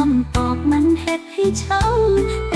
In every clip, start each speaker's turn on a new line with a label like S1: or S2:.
S1: คำตอบมันเฮ็ดให้ช้ำแต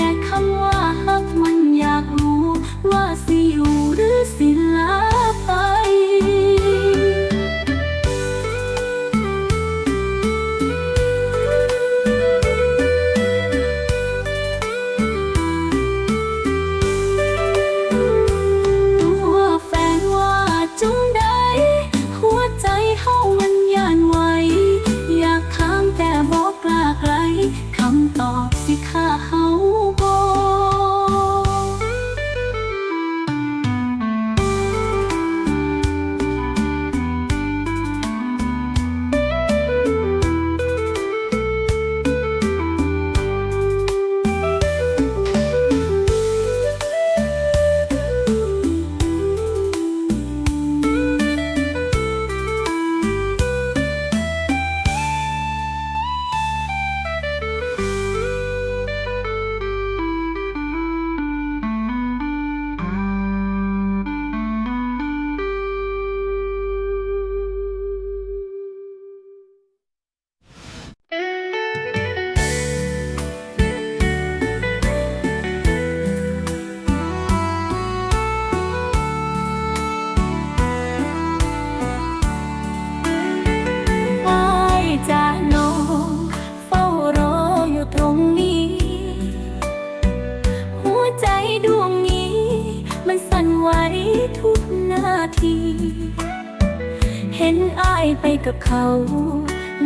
S1: ่คำายไปกับเขา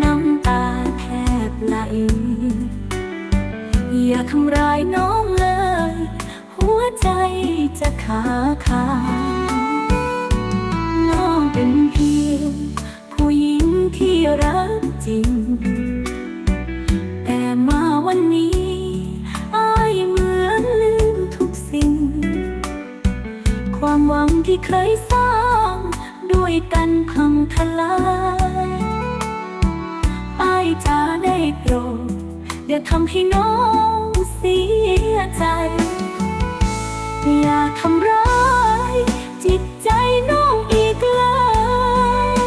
S1: น้ำตาแทบไหล อย่าทำร้ายน้องเลย หัวใจจะขาขาดน้องเป็นเพียงผู้หญิงที่รักจริง แต่มาวันนี้อายเหมือนลืมทุกสิ่งความหวังที่เคยสร้าง วยกันพังทลายอายจะได้โปรดอย่าทำให้น้องเสียใจ อย่าทำร้ายจิตใจน้องอีกเลย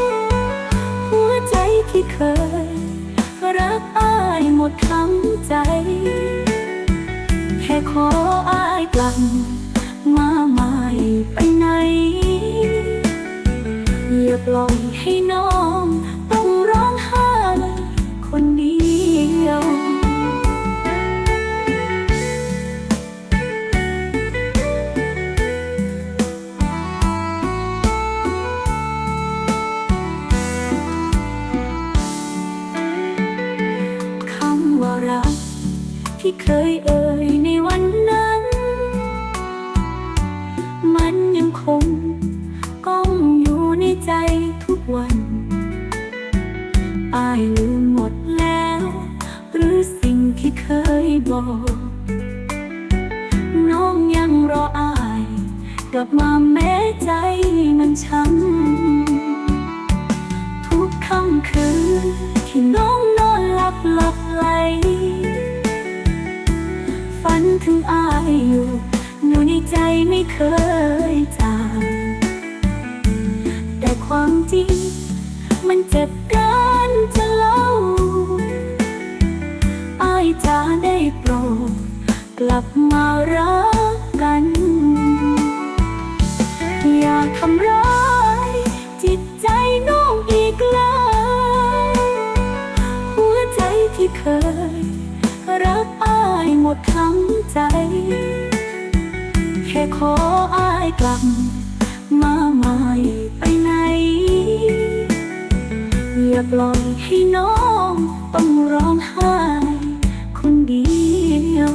S1: หัวใจที่เคย รักอายหมดทั้งใจ แค่ขออายกลับมาใหม่ไปไหน อย่าปล่อยให้น้อง ใจไม่เคยจางแต่ความจริง มันเจ็บกันจะเล่าอายจะได้โปรดกลับมารักกัน อย่าทำร้ายจิตใจน้องอีกเลยหัวใจที่เคย รักอายหมดทั้งใจ ขออายกลับ มาใหม่ไปไหน อย่าปล่อยให้น้องต้องร้องไห้คนเดียว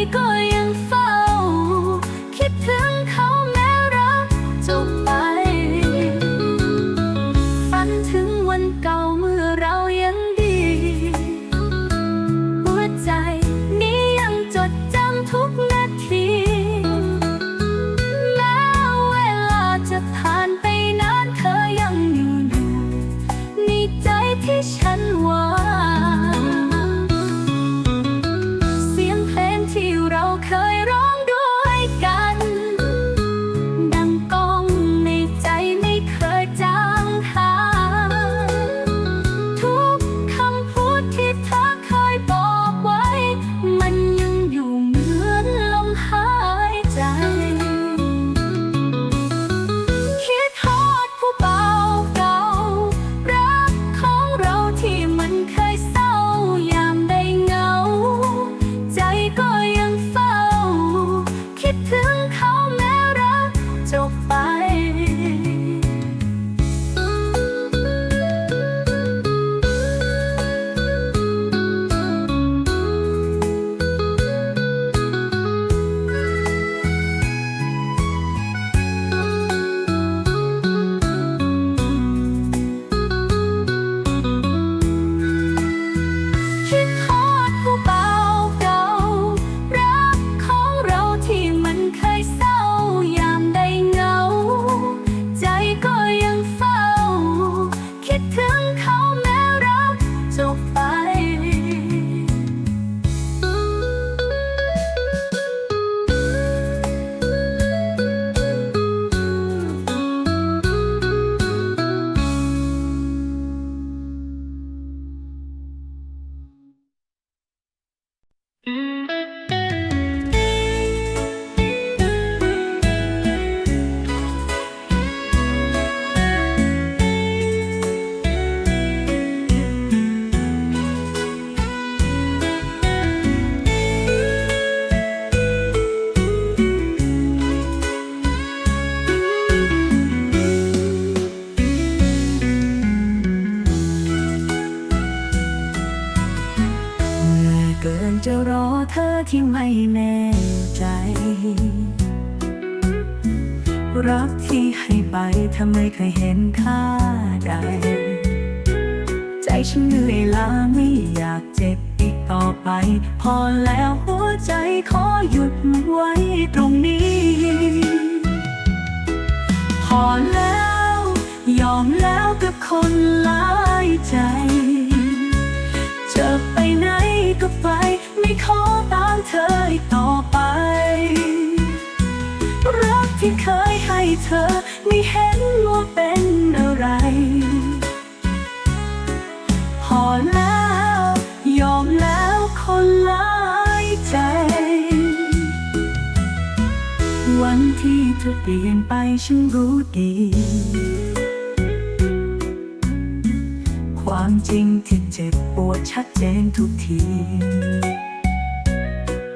S1: 一个远方 ถ้าไม่เคยเห็นค่าใด ใจฉันเหนื่อยล้าไม่อยากเจ็บอีกต่อไป พอแล้วหัวใจขอหยุดไว้ตรงนี้ พอแล้ว ยอมแล้วกับคนหลายใจจะไปไหนก็ไป ไม่ขอตามเธออีกต่อไป่เคยให้เธอไม่เห็นว่าเป็นอะไร พอแล้ว ยอมแล้วคนหลายใจ วันที่เธอเปลี่ยนไปฉันรู้ดี ความจริงที่เจ็บปวดชัดเจนทุกที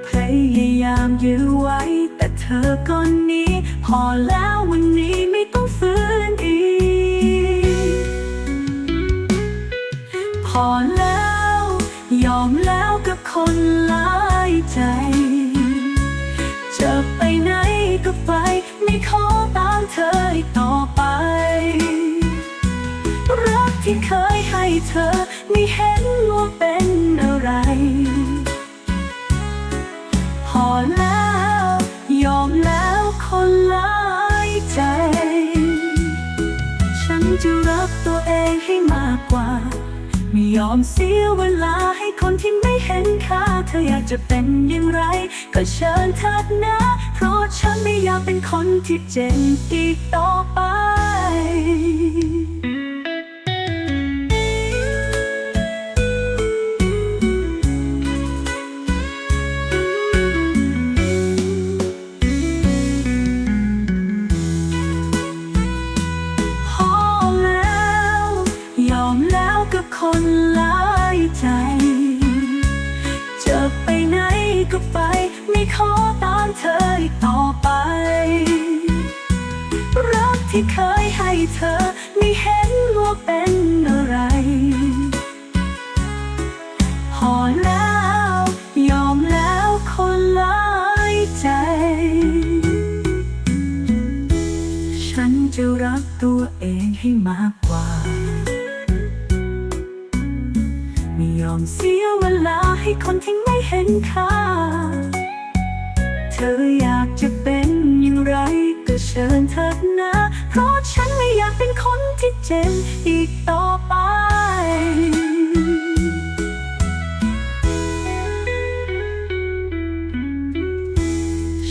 S1: พยายามยื้อไว้ เธอก็หนี้ พอแล้ววันนี้ไม่ต้องฟื้นอีก พอแล้ว ยอมแล้วกับคนหลายใจ จะไปไหนก็ไป ไม่ขอตามเธออีกต่อไป รักที่เคยให้เธอไม่เห็นว่าเป็นอะไร ยอมเสียเวลาให้คนที่ไม่เห็นค่า เธออยากจะเป็นอย่างไร ก็เชิญเถิดนะ เพราะฉันไม่อยากเป็นคนที่เจ็บอีกต่อไป มากกว่า ไม่ยอมเสียเวลาให้คนที่ไม่เห็นค่า เธออยากจะเป็นอย่างไรก็เชิญเถิดนะ เพราะฉันไม่อยากเป็นคนที่เจ็บอีกต่อไป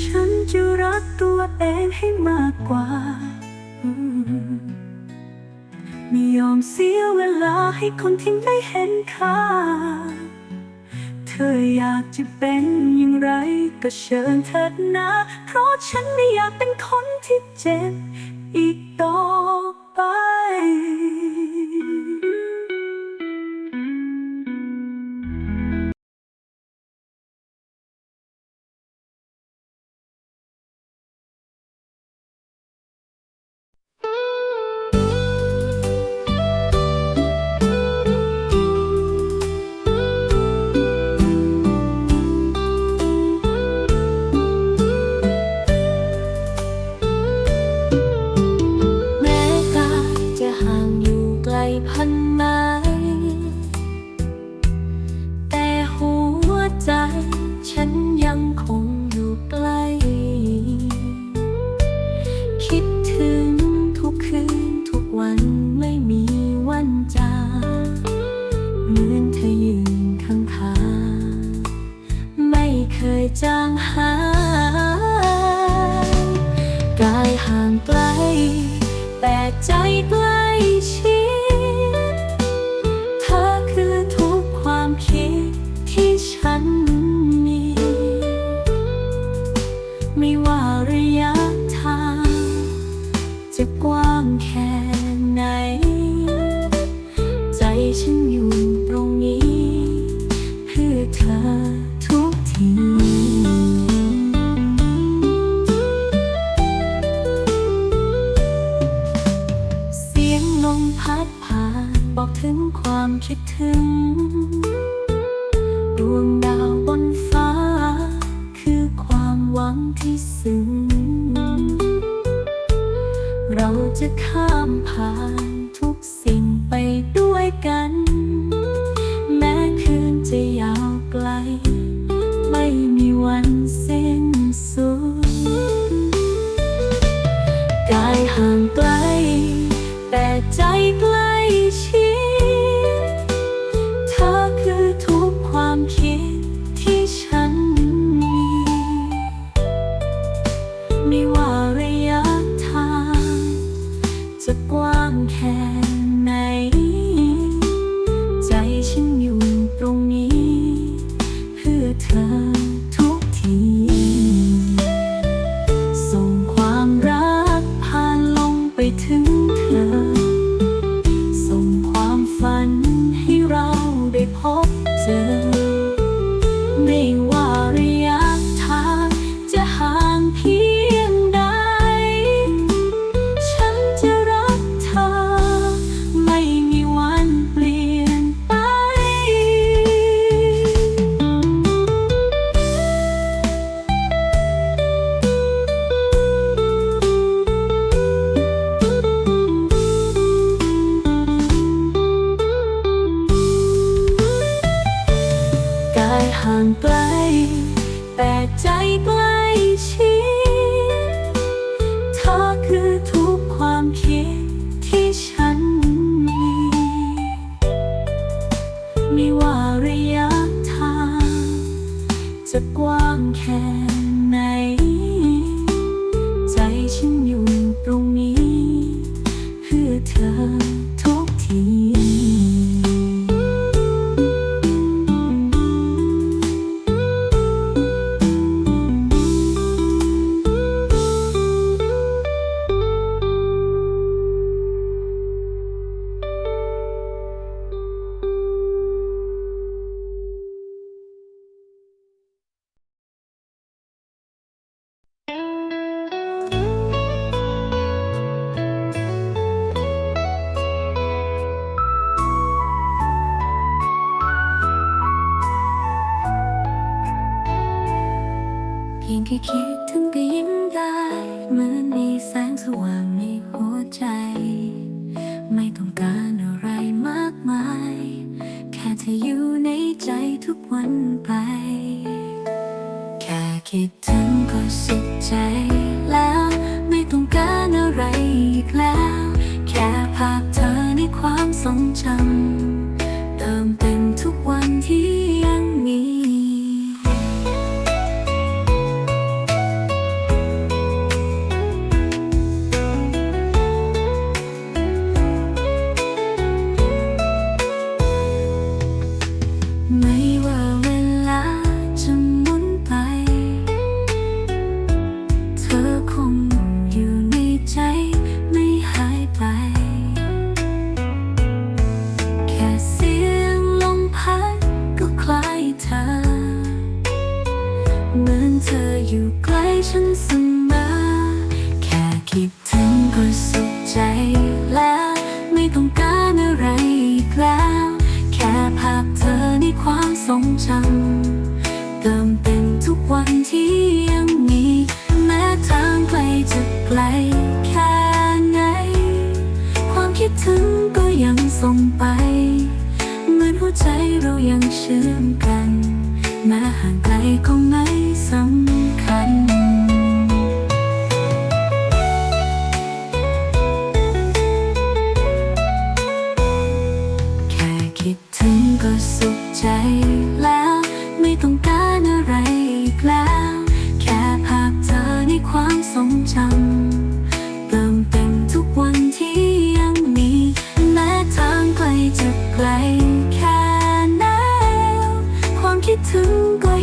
S1: ฉันจะรักตัวเองให้มากกว่า ยอมเสียเวลาให้คนที่ไม่เห็นค่า เธออยากจะเป็นอย่างไรก็เชิญเถิดนะ เพราะฉันไม่อยากเป็นคนที่เจ็บอีกต่อ ริยา ไม่ว่าระยะทาง จะกว้างแค่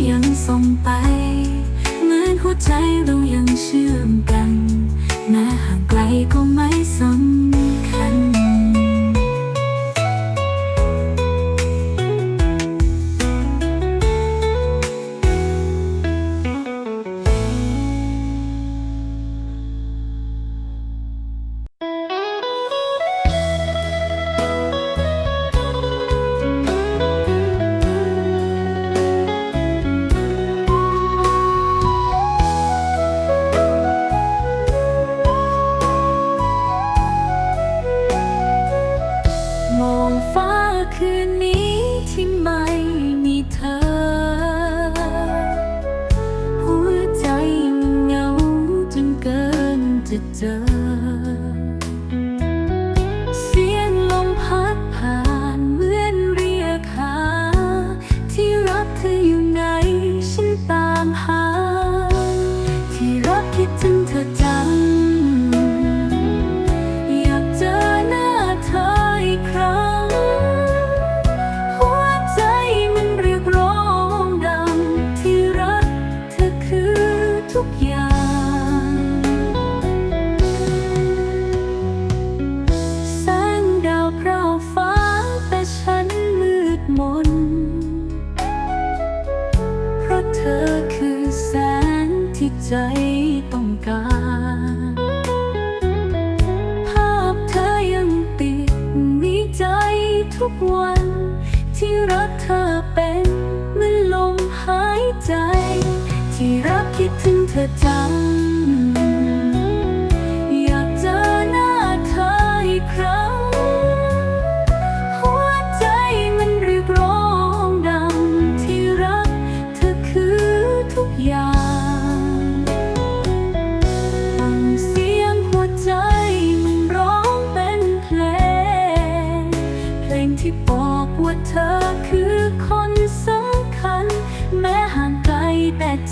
S1: ยังส่งไป เหมือนหัวใจเรายังเชื่อมกัน to die. ใจต้องการ ภาพเธอยังติดในใจทุกวัน ที่รักเธอเป็นเหมือนลมหายใจ ที่รับคิดถึงเธอจัง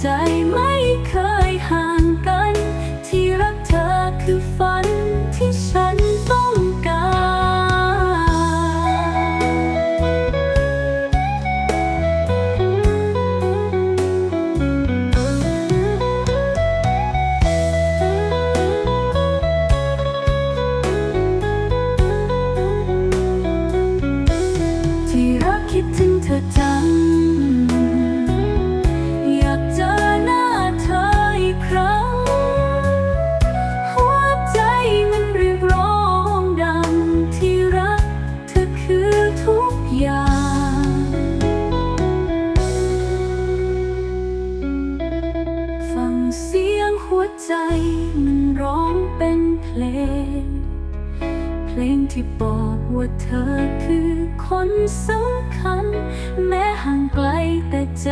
S1: ใจไหม ที่บอกว่าเธอคือคนสำคัญ แม้ห่างไกลแต่ใจ